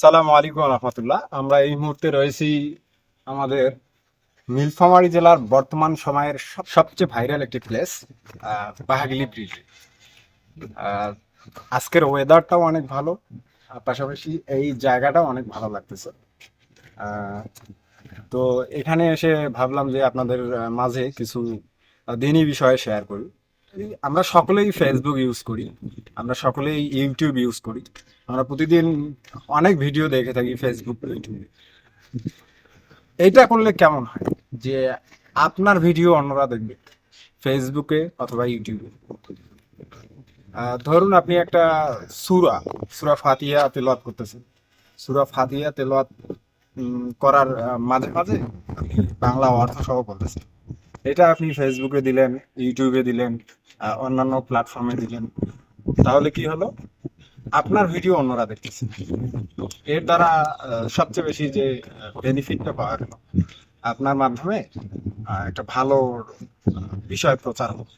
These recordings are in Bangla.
সালামু আলাইকুম রহমতুল্লাহ। আমরা এই মুহূর্তে রয়েছি আমাদের নীলফামারী জেলার বর্তমান সময়ের সব- সবচেয়ে ভাইরাল একটি প্লেস বাহাগিলি ব্রিজ আজকের ওয়েদারটাও অনেক ভালো পাশাপাশি এই জায়গাটাও অনেক ভালো লাগতেছে। তো এখানে এসে ভাবলাম যে আপনাদের মাঝে কিছু আহ, দিনী বিষয়ে শেয়ার করি। আমরা সকলেই ফেসবুক ইউজ করি। আমরা সকলেই ইউটিউব ইউজ করি। আমরা প্রতিদিন অনেক ভিডিও দেখে থাকি ফেসবুক এইটা করলে কেমন হয়? যে আপনার ভিডিও অন্যরা দেখবে ফেসবুকে অথবা ইউটিউবে ধরুন আপনি একটা সুরা সুরা ফাতিয়া তেলাওয়াত করতেছেন। সুরা ফাতিয়া তেলাওয়াত করার মাঝে মাঝে বাংলা অর্থ সহ বলতেছেন এটা আপনি ফেসবুকে দিলেন ইউটিউবে দিলেন। অন্যান্য প্ল্যাটফর্মে দিলেন। তাহলে কি হলো? আপনার ভিডিও অন্যরা দেখতেছে। এর দ্বারা সবচেয়ে বেশি যে বেনিফিটটা পাওয়া গেল। আপনার মাধ্যমে একটা ভালো বিষয় প্রচার হোক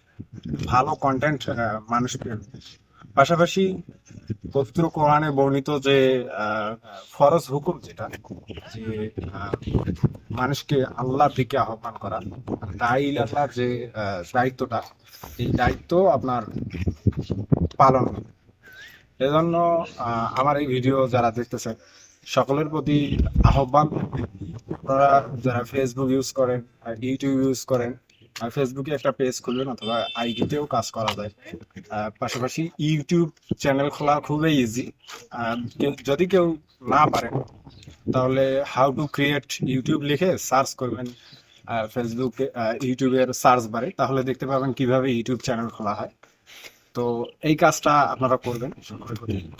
ভালো কন্টেন্ট মানুষকে। পাশাপাশি পবিত্র কোরআনে বর্ণিত যে ফরজ হুকুম যেটা, যে মানুষকে আল্লাহর দিকে আহ্বান করা দায়ী আল্লাহর যে দায়িত্বটা, এই দায়িত্ব আপনার পালন। এজন্য আমার এই ভিডিও যারা দেখতেছেন, সকলের প্রতি আহ্বান আপনারা যারা ফেসবুক ইউজ করেন ইউটিউব ইউজ করেন ফেসবুকে একটা পেজ খুলবেন অথবা আইডিতেও কাজ করা যায়। পাশাপাশি ইউটিউব চ্যানেল খোলা খুবই ইজি যদি কেউ না পারেন, তাহলে হাউ টু ক্রিয়েট ইউটিউব লিখে সার্চ করবেন। ফেসবুকে ইউটিউবের সার্চ বারে, তাহলে দেখতে পাবেন কীভাবে ইউটিউব চ্যানেল খোলা হয়। তো এই কাজটা আপনারা করবেন।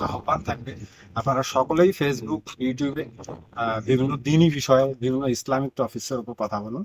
আহ্বান থাকবে। আপনারা সকলেই ফেসবুক ইউটিউবে বিভিন্ন দিনই বিষয়ে, বিভিন্ন ইসলামিক টপিক্সের উপর কথা বলুন।